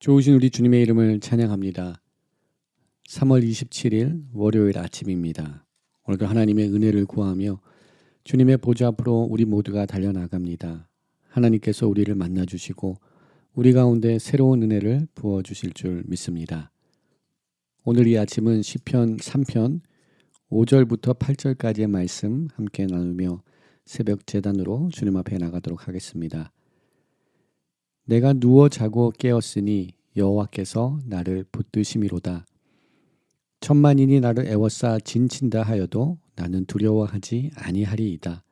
좋으신 우리 주님의 이름을 찬양합니다. 3월 27일 월요일 아침입니다. 오늘도 하나님의 은혜를 구하며 주님의 보좌 앞으로 우리 모두가 달려나갑니다. 하나님께서 우리를 만나 주시고 우리 가운데 새로운 은혜를 부어 주실 줄 믿습니다. 오늘 이 아침은 시편 3편 5절부터 8절까지의 말씀 함께 나누며 새벽 재단으로 주님 앞에 나가도록 하겠습니다. 내가 누워 자고 깨었으니 여호와께서 나를 붙드심이로다. 천만인이 나를 애워싸 진친다 하여도 나는 두려워하지 아니하리이다.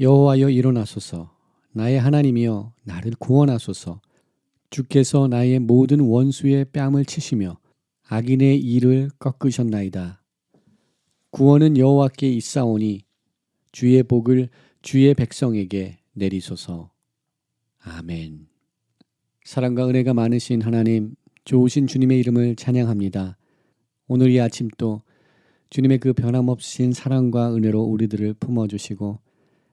여호와여 일어나소서 나의 하나님이여 나를 구원하소서 주께서 나의 모든 원수의 뺨을 치시며 악인의 일을 꺾으셨나이다. 구원은 여호와께 있사오니 주의 복을 주의 백성에게 내리소서. 아멘. 사랑과 은혜가 많으신 하나님, 좋으신 주님의 이름을 찬양합니다. 오늘 이 아침 또 주님의 그 변함없으신 사랑과 은혜로 우리들을 품어주시고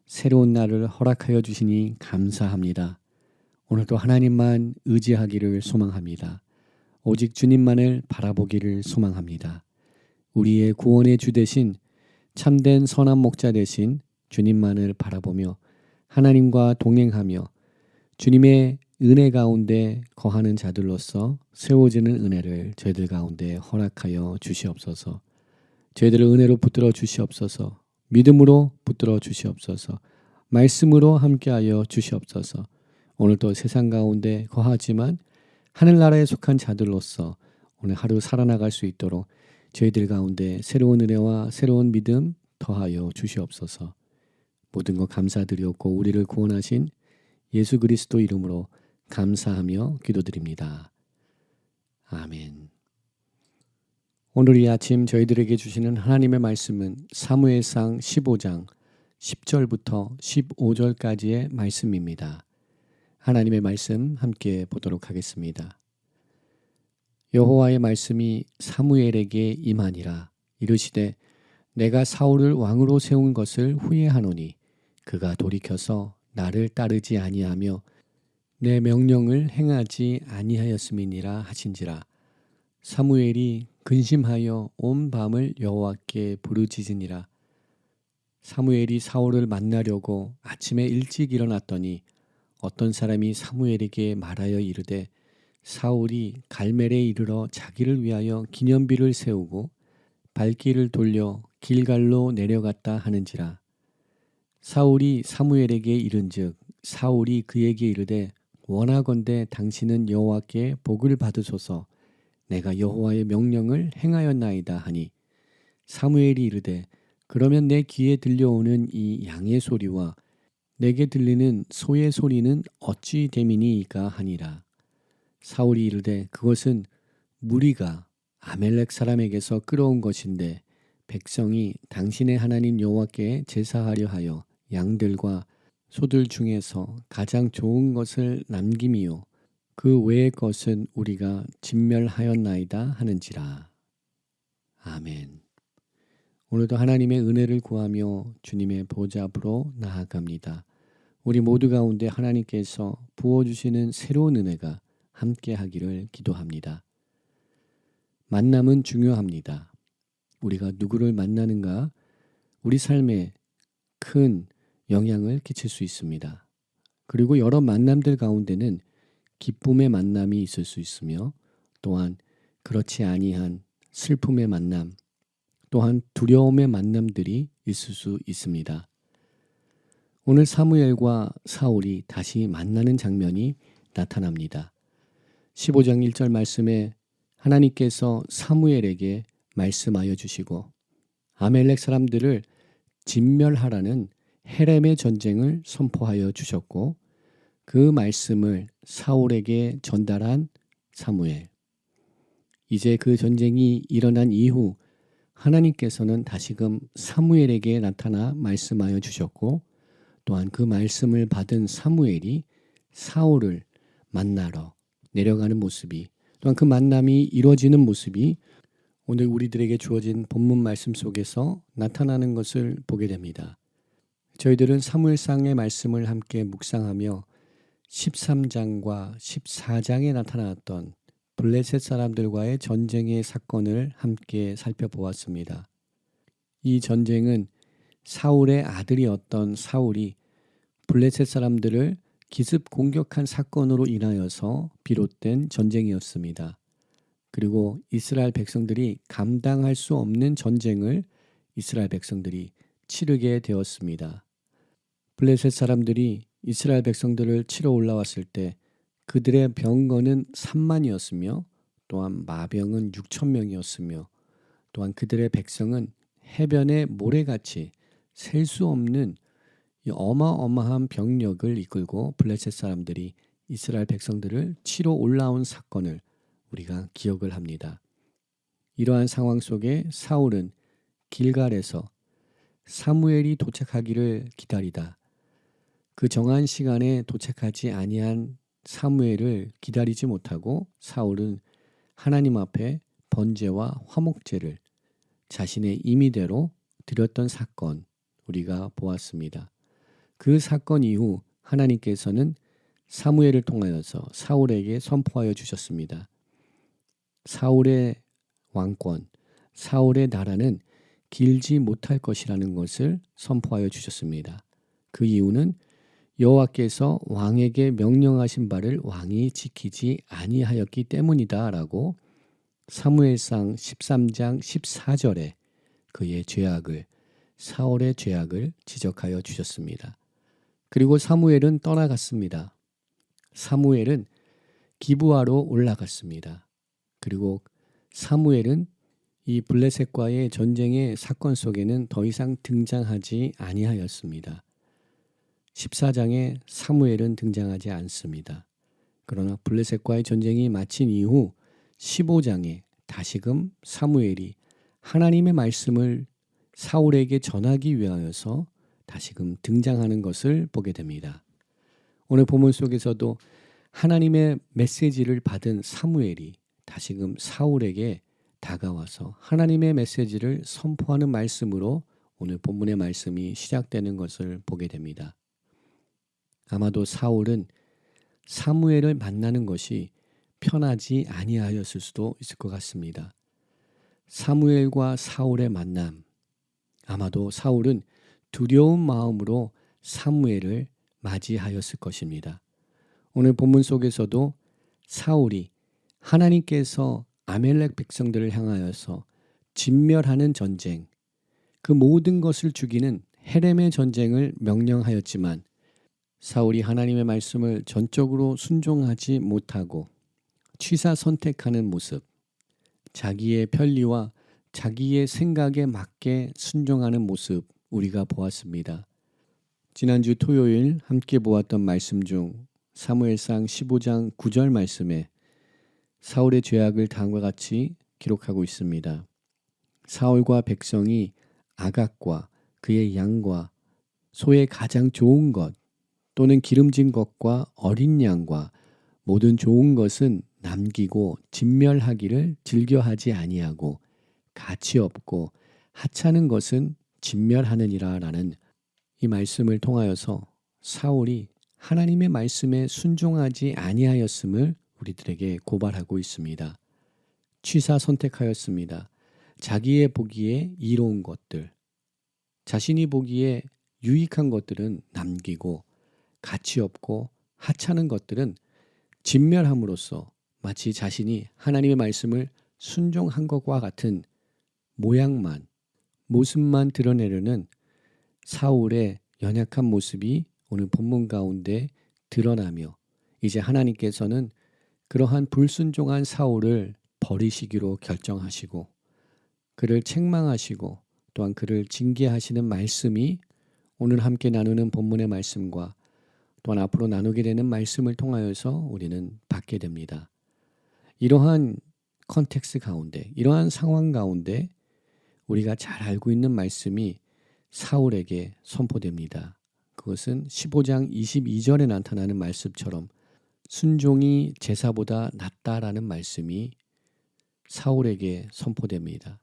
새로운 날을 허락하여 주시니 감사합니다. 오늘도 하나님만 의지하기를 소망합니다. 오직 주님만을 바라보기를 소망합니다. 우리의 구원의 주 대신 참된 선한 목자 대신 주님만을 바라보며 하나님과 동행하며 주님의 은혜 가운데 거하는 자들로서 세워지는 은혜를 저희들 가운데 허락하여 주시옵소서. 저희들을 은혜로 붙들어 주시옵소서. 믿음으로 붙들어 주시옵소서. 말씀으로 함께하여 주시옵소서. 오늘도 세상 가운데 거하지만 하늘나라에 속한 자들로서 오늘 하루 살아나갈 수 있도록 저희들 가운데 새로운 은혜와 새로운 믿음 더하여 주시옵소서. 모든 것 감사드리옵고 우리를 구원하신 예수 그리스도 이름으로 감사하며 기도드립니다. 아멘. 오늘 이 아침 저희들에게 주시는 하나님의 말씀은 사무엘상 15장 10절부터 15절까지의 말씀입니다. 하나님의 말씀 함께 보도록 하겠습니다. 여호와의 말씀이 사무엘에게 임하니라 이르시되 내가 사울을 왕으로 세운 것을 후회하노니 그가 돌이켜서 나를 따르지 아니하며 내 명령을 행하지 아니하였음이니라 하신지라. 사무엘이 근심하여 온 밤을 여호와께 부르짖으니라. 사무엘이 사울을 만나려고 아침에 일찍 일어났더니 어떤 사람이 사무엘에게 말하여 이르되 사울이 갈멜에 이르러 자기를 위하여 기념비를 세우고 발길을 돌려 길갈로 내려갔다 하는지라. 사울이 사무엘에게 이른즉 사울이 그에게 이르되 원하건대 당신은 여호와께 복을 받으소서. 내가 여호와의 명령을 행하였나이다 하니. 사무엘이 이르되 그러면 내 귀에 들려오는 이 양의 소리와 내게 들리는 소의 소리는 어찌 됨이니이까 하니라. 사울이 이르되 그것은 무리가 아멜렉 사람에게서 끌어온 것인데 백성이 당신의 하나님 여호와께 제사하려 하여 양들과 소들 중에서 가장 좋은 것을 남김이요 그 외의 것은 우리가 진멸하였나이다 하는지라. 아멘. 오늘도 하나님의 은혜를 구하며 주님의 보좌 앞으로 나아갑니다. 우리 모두 가운데 하나님께서 부어주시는 새로운 은혜가 함께 하기를 기도합니다. 만남은 중요합니다. 우리가 누구를 만나는가 우리 삶에 큰 영향을 끼칠 수 있습니다. 그리고 여러 만남들 가운데는 기쁨의 만남이 있을 수 있으며 또한 그렇지 아니한 슬픔의 만남, 또한 두려움의 만남들이 있을 수 있습니다. 오늘 사무엘과 사울이 다시 만나는 장면이 나타납니다. 15장 1절 말씀에 하나님께서 사무엘에게 말씀하여 주시고 아멜렉 사람들을 진멸하라는 헤렘의 전쟁을 선포하여 주셨고 그 말씀을 사울에게 전달한 사무엘. 이제 그 전쟁이 일어난 이후 하나님께서는 다시금 사무엘에게 나타나 말씀하여 주셨고 또한 그 말씀을 받은 사무엘이 사울을 만나러 내려가는 모습이 또한 그 만남이 이루어지는 모습이 오늘 우리들에게 주어진 본문 말씀 속에서 나타나는 것을 보게 됩니다. 저희들은 사무엘상의 말씀을 함께 묵상하며 13장과 14장에 나타났던 블레셋 사람들과의 전쟁의 사건을 함께 살펴보았습니다. 이 전쟁은 사울의 아들이었던 사울이 블레셋 사람들을 기습 공격한 사건으로 인하여서 비롯된 전쟁이었습니다. 그리고 이스라엘 백성들이 감당할 수 없는 전쟁을 이스라엘 백성들이 치르게 되었습니다. 블레셋 사람들이 이스라엘 백성들을 치러 올라왔을 때 그들의 병거는 3만이었으며 또한 마병은 6천 명이었으며 또한 그들의 백성은 해변의 모래같이 셀 수 없는 어마어마한 병력을 이끌고 블레셋 사람들이 이스라엘 백성들을 치러 올라온 사건을 우리가 기억을 합니다. 이러한 상황 속에 사울은 길갈에서 사무엘이 도착하기를 기다리다 그 정한 시간에 도착하지 아니한 사무엘을 기다리지 못하고 사울은 하나님 앞에 번제와 화목제를 자신의 임의대로 드렸던 사건 우리가 보았습니다. 그 사건 이후 하나님께서는 사무엘을 통하여서 사울에게 선포하여 주셨습니다. 사울의 왕권, 사울의 나라는 길지 못할 것이라는 것을 선포하여 주셨습니다. 그 이유는 여호와께서 왕에게 명령하신 바를 왕이 지키지 아니하였기 때문이다라고 사무엘상 13장 14절에 그의 죄악을 사울의 죄악을 지적하여 주셨습니다. 그리고 사무엘은 떠나갔습니다. 사무엘은 기부하러 올라갔습니다. 그리고 사무엘은 이 블레셋과의 전쟁의 사건 속에는 더 이상 등장하지 아니하였습니다. 14장에 사무엘은 등장하지 않습니다. 그러나 블레셋과의 전쟁이 마친 이후 15장에 다시금 사무엘이 하나님의 말씀을 사울에게 전하기 위하여서 다시금 등장하는 것을 보게 됩니다. 오늘 본문 속에서도 하나님의 메시지를 받은 사무엘이 다시금 사울에게 다가와서 하나님의 메시지를 선포하는 말씀으로 오늘 본문의 말씀이 시작되는 것을 보게 됩니다. 아마도 사울은 사무엘을 만나는 것이 편하지 아니하였을 수도 있을 것 같습니다. 사무엘과 사울의 만남. 아마도 사울은 두려운 마음으로 사무엘을 맞이하였을 것입니다. 오늘 본문 속에서도 사울이 하나님께서 아멜렉 백성들을 향하여서 진멸하는 전쟁, 그 모든 것을 죽이는 헤렘의 전쟁을 명령하였지만 사울이 하나님의 말씀을 전적으로 순종하지 못하고 취사 선택하는 모습, 자기의 편리와 자기의 생각에 맞게 순종하는 모습 우리가 보았습니다. 지난주 토요일 함께 보았던 말씀 중 사무엘상 15장 9절 말씀에 사울의 죄악을 다음과 같이 기록하고 있습니다. 사울과 백성이 아각과 그의 양과 소의 가장 좋은 것 또는 기름진 것과 어린 양과 모든 좋은 것은 남기고 진멸하기를 즐겨하지 아니하고 가치 없고 하찮은 것은 진멸하느니라라는 이 말씀을 통하여서 사울이 하나님의 말씀에 순종하지 아니하였음을 우리들에게 고발하고 있습니다. 취사 선택하였습니다. 자기의 보기에 이로운 것들, 자신이 보기에 유익한 것들은 남기고 가치 없고 하찮은 것들은 진멸함으로써 마치 자신이 하나님의 말씀을 순종한 것과 같은 모양만, 모습만 드러내려는 사울의 연약한 모습이 오늘 본문 가운데 드러나며 이제 하나님께서는 그러한 불순종한 사울을 버리시기로 결정하시고 그를 책망하시고 또한 그를 징계하시는 말씀이 오늘 함께 나누는 본문의 말씀과 또한 앞으로 나누게 되는 말씀을 통하여서 우리는 받게 됩니다. 이러한 컨텍스 가운데, 이러한 상황 가운데 우리가 잘 알고 있는 말씀이 사울에게 선포됩니다. 그것은 15장 22절에 나타나는 말씀처럼 순종이 제사보다 낫다라는 말씀이 사울에게 선포됩니다.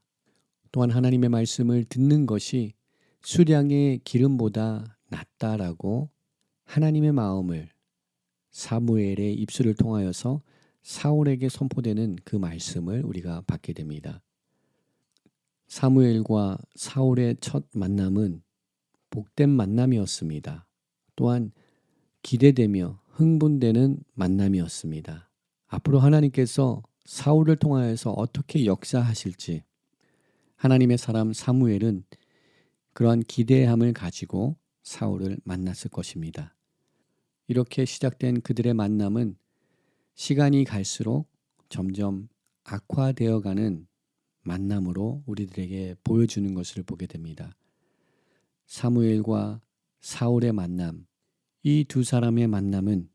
또한 하나님의 말씀을 듣는 것이 수량의 기름보다 낫다라고 하나님의 마음을 사무엘의 입술을 통하여서 사울에게 선포되는 그 말씀을 우리가 받게 됩니다. 사무엘과 사울의 첫 만남은 복된 만남이었습니다. 또한 기대되며 흥분되는 만남이었습니다. 앞으로 하나님께서 사울을 통하여서 어떻게 역사하실지 하나님의 사람 사무엘은 그러한 기대함을 가지고 사울을 만났을 것입니다. 이렇게 시작된 그들의 만남은 시간이 갈수록 점점 악화되어 가는 만남으로 우리들에게 보여주는 것을 보게 됩니다. 사무엘과 사울의 만남, 이 두 사람의 만남은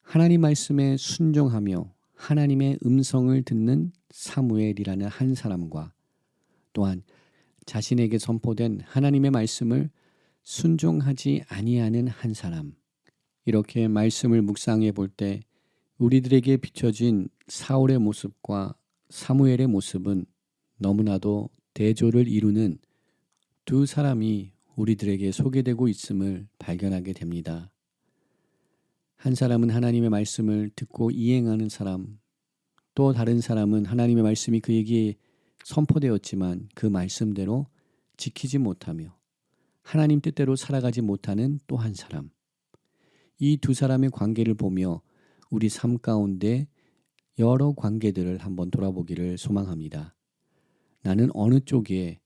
하나님 말씀에 순종하며 하나님의 음성을 듣는 사무엘이라는 한 사람과 또한 자신에게 선포된 하나님의 말씀을 순종하지 아니하는 한 사람. 이렇게 말씀을 묵상해 볼 때 우리들에게 비춰진 사울의 모습과 사무엘의 모습은 너무나도 대조를 이루는 두 사람이 우리들에게 소개되고 있음을 발견하게 됩니다. 한 사람은 하나님의 말씀을 듣고 이행하는 사람, 또 다른 사람은 하나님의 말씀이 그에게 선포되었지만 그 말씀대로 지키지 못하며 하나님 뜻대로 살아가지 못하는 또 한 사람. 이 두 사람의 관계를 보며 우리 삶 가운데 여러 관계들을 한번 돌아보기를 소망합니다. 나는 어느 쪽에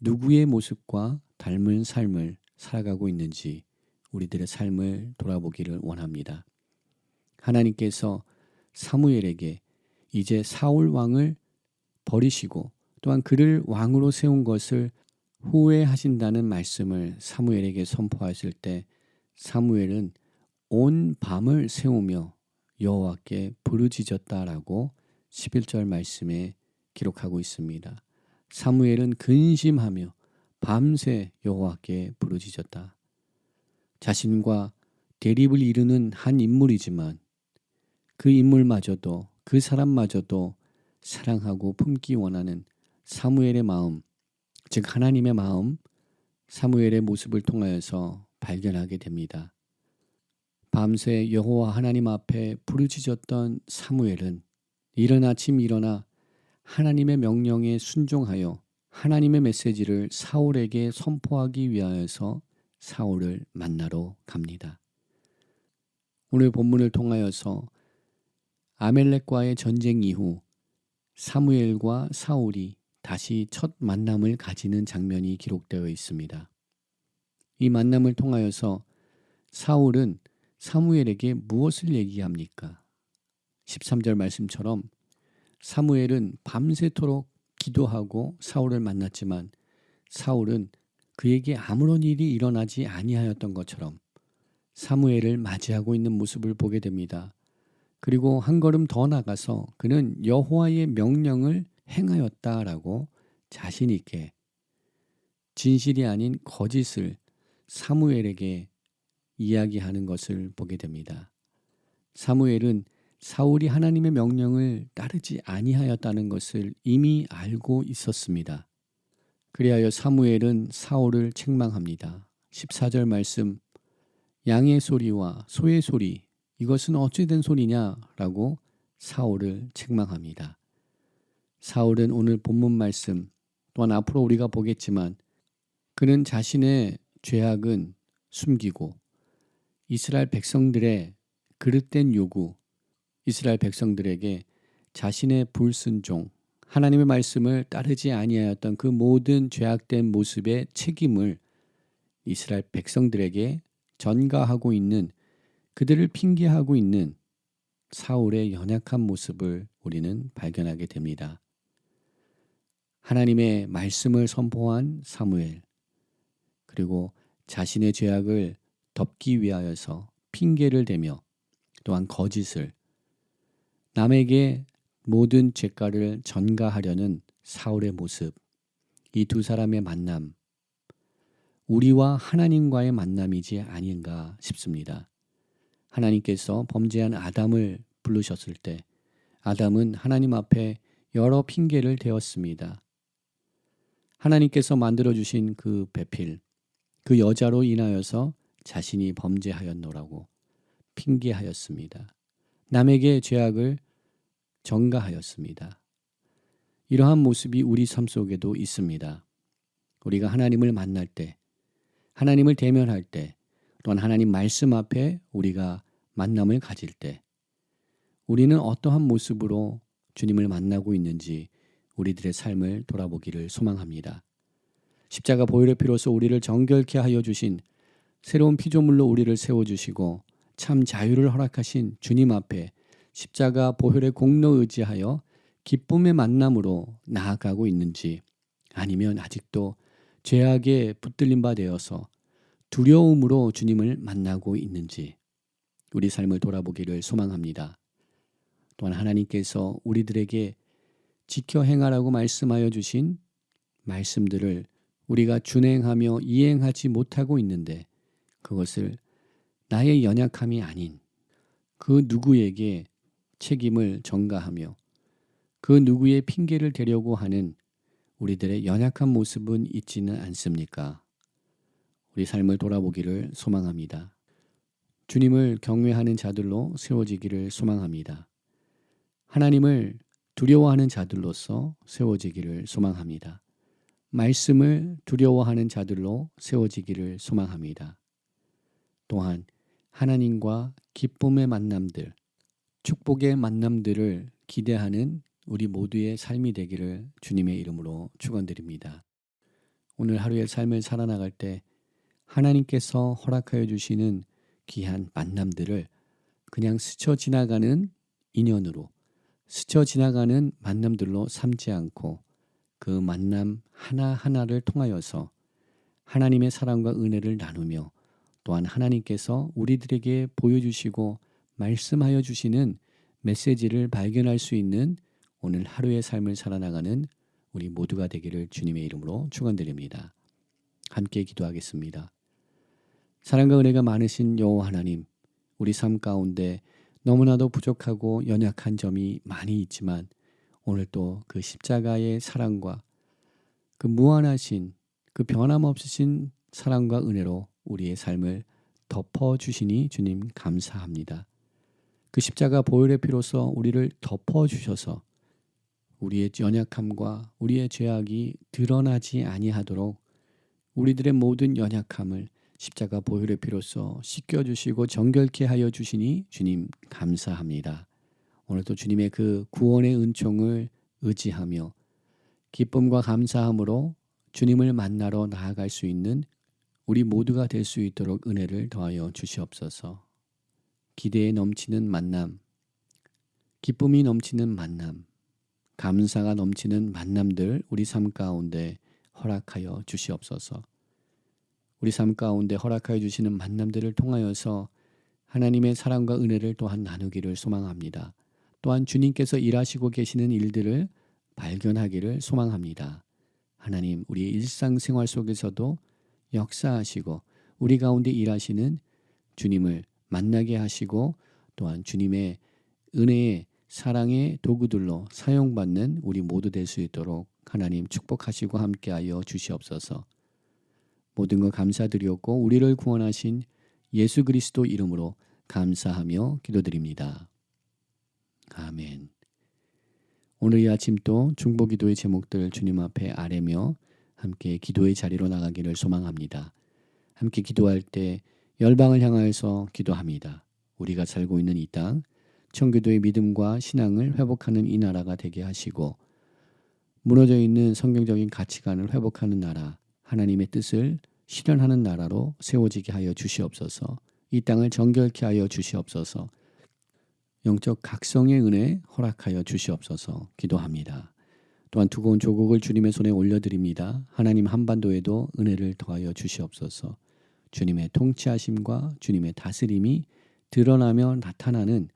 누구의 모습과 닮은 삶을 살아가고 있는지 우리들의 삶을 돌아보기를 원합니다. 하나님께서 사무엘에게 이제 사울 왕을 버리시고 또한 그를 왕으로 세운 것을 후회하신다는 말씀을 사무엘에게 선포하실 때 사무엘은 온 밤을 세우며 여호와께 부르짖었다라고 11절 말씀에 기록하고 있습니다. 사무엘은 근심하며 밤새 여호와께 부르짖었다. 자신과 대립을 이루는 한 인물이지만 그 인물마저도 그 사람마저도 사랑하고 품기 원하는 사무엘의 마음, 즉 하나님의 마음, 사무엘의 모습을 통하여서 발견하게 됩니다. 밤새 여호와 하나님 앞에 부르짖었던 사무엘은 이른 아침 일어나 하나님의 명령에 순종하여 하나님의 메시지를 사울에게 선포하기 위하여서 사울을 만나러 갑니다. 오늘 본문을 통하여서 아멜렉과의 전쟁 이후 사무엘과 사울이 다시 첫 만남을 가지는 장면이 기록되어 있습니다. 이 만남을 통하여서 사울은 사무엘에게 무엇을 얘기합니까? 13절 말씀처럼 사무엘은 밤새도록 기도하고 사울을 만났지만 사울은 그에게 아무런 일이 일어나지 아니하였던 것처럼 사무엘을 맞이하고 있는 모습을 보게 됩니다. 그리고 한 걸음 더 나가서 그는 여호와의 명령을 행하였다라고 자신 있게 진실이 아닌 거짓을 사무엘에게 이야기하는 것을 보게 됩니다. 사무엘은 사울이 하나님의 명령을 따르지 아니하였다는 것을 이미 알고 있었습니다. 그리하여 사무엘은 사울을 책망합니다. 14절 말씀 양의 소리와 소의 소리 이것은 어찌된 소리냐라고 사울을 책망합니다. 사울은 오늘 본문 말씀 또한 앞으로 우리가 보겠지만 그는 자신의 죄악은 숨기고 이스라엘 백성들의 그릇된 요구, 이스라엘 백성들에게 자신의 불순종, 하나님의 말씀을 따르지 아니하였던 그 모든 죄악된 모습의 책임을 이스라엘 백성들에게 전가하고 있는 그들을 핑계하고 있는 사울의 연약한 모습을 우리는 발견하게 됩니다. 하나님의 말씀을 선포한 사무엘, 그리고 자신의 죄악을 덮기 위하여서 핑계를 대며 또한 거짓을 남에게 모든 죄가를 전가하려는 사울의 모습, 이 두 사람의 만남, 우리와 하나님과의 만남이지 아닌가 싶습니다. 하나님께서 범죄한 아담을 부르셨을 때 아담은 하나님 앞에 여러 핑계를 대었습니다. 하나님께서 만들어 주신 그 배필, 그 여자로 인하여서 자신이 범죄하였노라고 핑계하였습니다. 남에게 죄악을 전가하였습니다. 이러한 모습이 우리 삶 속에도 있습니다. 우리가 하나님을 만날 때, 하나님을 대면할 때, 또한 하나님 말씀 앞에 우리가 만남을 가질 때, 우리는 어떠한 모습으로 주님을 만나고 있는지 우리들의 삶을 돌아보기를 소망합니다. 십자가 보혈의 피로서 우리를 정결케 하여 주신 새로운 피조물로 우리를 세워주시고 참 자유를 허락하신 주님 앞에 십자가 보혈의 공로 의지하여 기쁨의 만남으로 나아가고 있는지 아니면 아직도 죄악에 붙들린 바 되어서 두려움으로 주님을 만나고 있는지 우리 삶을 돌아보기를 소망합니다. 또한 하나님께서 우리들에게 지켜 행하라고 말씀하여 주신 말씀들을 우리가 준행하며 이행하지 못하고 있는데 그것을 나의 연약함이 아닌 그 누구에게 책임을 전가하며 그 누구의 핑계를 대려고 하는 우리들의 연약한 모습은 있지는 않습니까? 우리 삶을 돌아보기를 소망합니다. 주님을 경외하는 자들로 세워지기를 소망합니다. 하나님을 두려워하는 자들로서 세워지기를 소망합니다. 말씀을 두려워하는 자들로 세워지기를 소망합니다. 또한 하나님과 기쁨의 만남들, 축복의 만남들을 기대하는 우리 모두의 삶이 되기를 주님의 이름으로 축원드립니다. 오늘 하루의 삶을 살아나갈 때 하나님께서 허락하여 주시는 귀한 만남들을 그냥 스쳐 지나가는 인연으로 스쳐 지나가는 만남들로 삼지 않고 그 만남 하나하나를 통하여서 하나님의 사랑과 은혜를 나누며 또한 하나님께서 우리들에게 보여주시고 말씀하여 주시는 메시지를 발견할 수 있는 오늘 하루의 삶을 살아나가는 우리 모두가 되기를 주님의 이름으로 축원드립니다. 함께 기도하겠습니다. 사랑과 은혜가 많으신 여호와 하나님, 우리 삶 가운데 너무나도 부족하고 연약한 점이 많이 있지만 오늘 또 그 십자가의 사랑과 그 무한하신 그 변함없으신 사랑과 은혜로 우리의 삶을 덮어 주시니 주님 감사합니다. 그 십자가 보혈의 피로서 우리를 덮어 주셔서 우리의 연약함과 우리의 죄악이 드러나지 아니하도록 우리들의 모든 연약함을 십자가 보혈의 피로써 씻겨 주시고 정결케 하여 주시니 주님 감사합니다. 오늘도 주님의 그 구원의 은총을 의지하며 기쁨과 감사함으로 주님을 만나러 나아갈 수 있는 우리 모두가 될 수 있도록 은혜를 더하여 주시옵소서. 기대에 넘치는 만남, 기쁨이 넘치는 만남, 감사가 넘치는 만남들 우리 삶 가운데 허락하여 주시옵소서. 우리 삶 가운데 허락하여 주시는 만남들을 통하여서 하나님의 사랑과 은혜를 또한 나누기를 소망합니다. 또한 주님께서 일하시고 계시는 일들을 발견하기를 소망합니다. 하나님, 우리의 일상생활 속에서도 역사하시고 우리 가운데 일하시는 주님을 만나게 하시고 또한 주님의 은혜의 사랑의 도구들로 사용받는 우리 모두 될 수 있도록 하나님 축복하시고 함께하여 주시옵소서. 모든 것 감사드리었고 우리를 구원하신 예수 그리스도 이름으로 감사하며 기도드립니다. 아멘. 오늘 이 아침 또 중보기도의 제목들 주님 앞에 아뢰며 함께 기도의 자리로 나가기를 소망합니다. 함께 기도할 때 열방을 향하여서 기도합니다. 우리가 살고 있는 이 땅, 청교도의 믿음과 신앙을 회복하는 이 나라가 되게 하시고 무너져 있는 성경적인 가치관을 회복하는 나라, 하나님의 뜻을 실현하는 나라로 세워지게 하여 주시옵소서. 이 땅을 정결케 하여 주시옵소서. 영적 각성의 은혜 허락하여 주시옵소서. 기도합니다. 또한 두고온 조국을 주님의 손에 올려드립니다. 하나님 한반도에도 은혜를 더하여 주시옵소서. 주님의 통치하심과 주님의 다스림이 드러나며 나타나는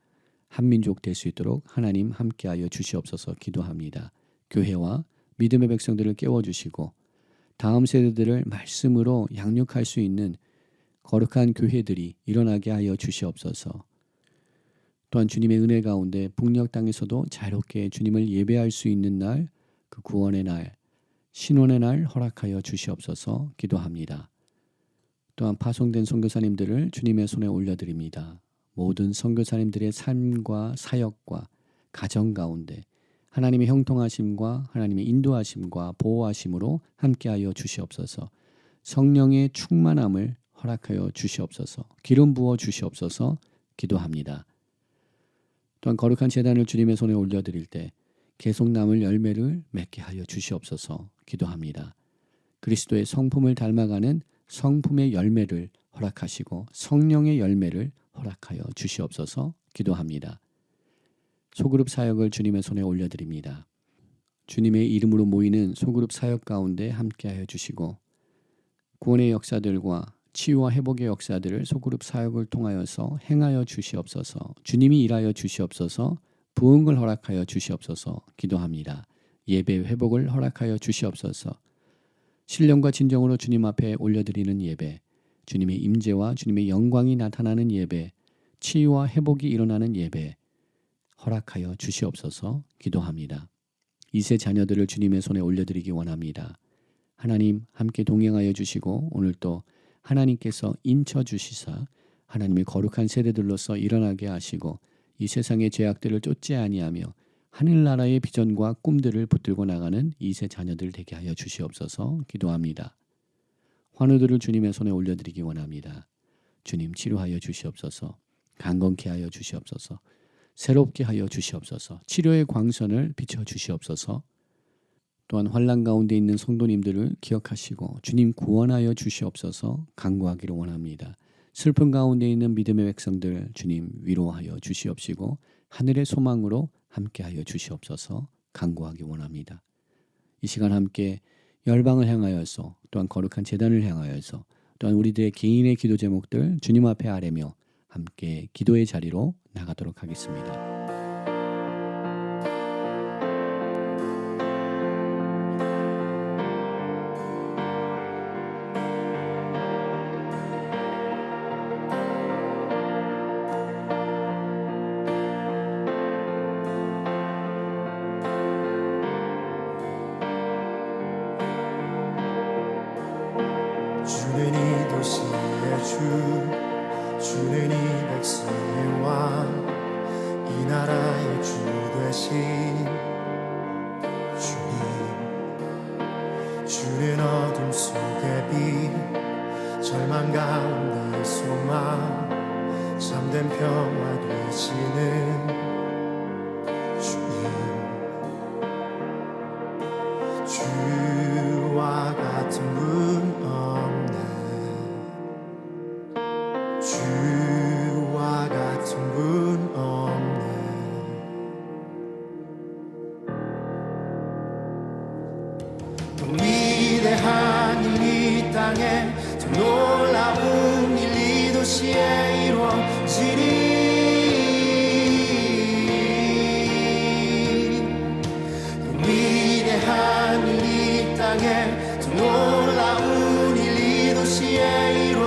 한민족 될 수 있도록 하나님 함께하여 주시옵소서 기도합니다. 교회와 믿음의 백성들을 깨워주시고 다음 세대들을 말씀으로 양육할 수 있는 거룩한 교회들이 일어나게 하여 주시옵소서. 또한 주님의 은혜 가운데 북녘 땅에서도 자유롭게 주님을 예배할 수 있는 날, 그 구원의 날, 신원의 날 허락하여 주시옵소서 기도합니다. 또한 파송된 선교사님들을 주님의 손에 올려드립니다. 모든 선교사님들의 삶과 사역과 가정 가운데 하나님의 형통하심과 하나님의 인도하심과 보호하심으로 함께하여 주시옵소서. 성령의 충만함을 허락하여 주시옵소서. 기름 부어 주시옵소서. 기도합니다. 또한 거룩한 재단을 주님의 손에 올려드릴 때 계속 남을 열매를 맺게 하여 주시옵소서. 기도합니다. 그리스도의 성품을 닮아가는 성품의 열매를 허락하시고 성령의 열매를 허락하여 주시옵소서. 기도합니다. 소그룹 사역을 주님의 손에 올려드립니다. 주님의 이름으로 모이는 소그룹 사역 가운데 함께하여 주시고 구원의 역사들과 치유와 회복의 역사들을 소그룹 사역을 통하여서 행하여 주시옵소서. 주님이 일하여 주시옵소서. 부흥을 허락하여 주시옵소서. 기도합니다. 예배 회복을 허락하여 주시옵소서. 신령과 진정으로 주님 앞에 올려드리는 예배, 주님의 임재와 주님의 영광이 나타나는 예배, 치유와 회복이 일어나는 예배 허락하여 주시옵소서. 기도합니다. 이세 자녀들을 주님의 손에 올려드리기 원합니다. 하나님 함께 동행하여 주시고 오늘 또 하나님께서 인쳐 주시사 하나님의 거룩한 세대들로서 일어나게 하시고 이 세상의 죄악들을 쫓지 아니하며 하늘나라의 비전과 꿈들을 붙들고 나가는 이세 자녀들 되게 하여 주시옵소서 기도합니다. 환우들을 주님의 손에 올려드리기 원합니다. 주님 치료하여 주시옵소서 강건케 하여 주시옵소서 새롭게 하여 주시옵소서 치료의 광선을 비춰 주시옵소서 또한 환란 가운데 있는 성도님들을 기억하시고 주님 구원하여 주시옵소서 간구하기를 원합니다. 슬픈 가운데 있는 믿음의 백성들 주님 위로하여 주시옵시고 하늘의 소망으로 함께하여 주시옵소서 간구하기 원합니다. 이 시간 함께 열방을 향하여서 또한 거룩한 재단을 향하여서 또한 우리들의 개인의 기도 제목들 주님 앞에 아뢰며 함께 기도의 자리로 나가도록 하겠습니다. 주 주는 이 백성의 왕이 나라의 주 되신 일이 땅에 더 놀라운 일 이 도시에 이루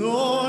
땅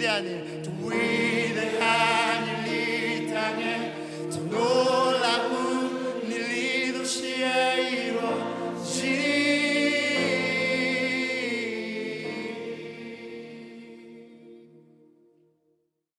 것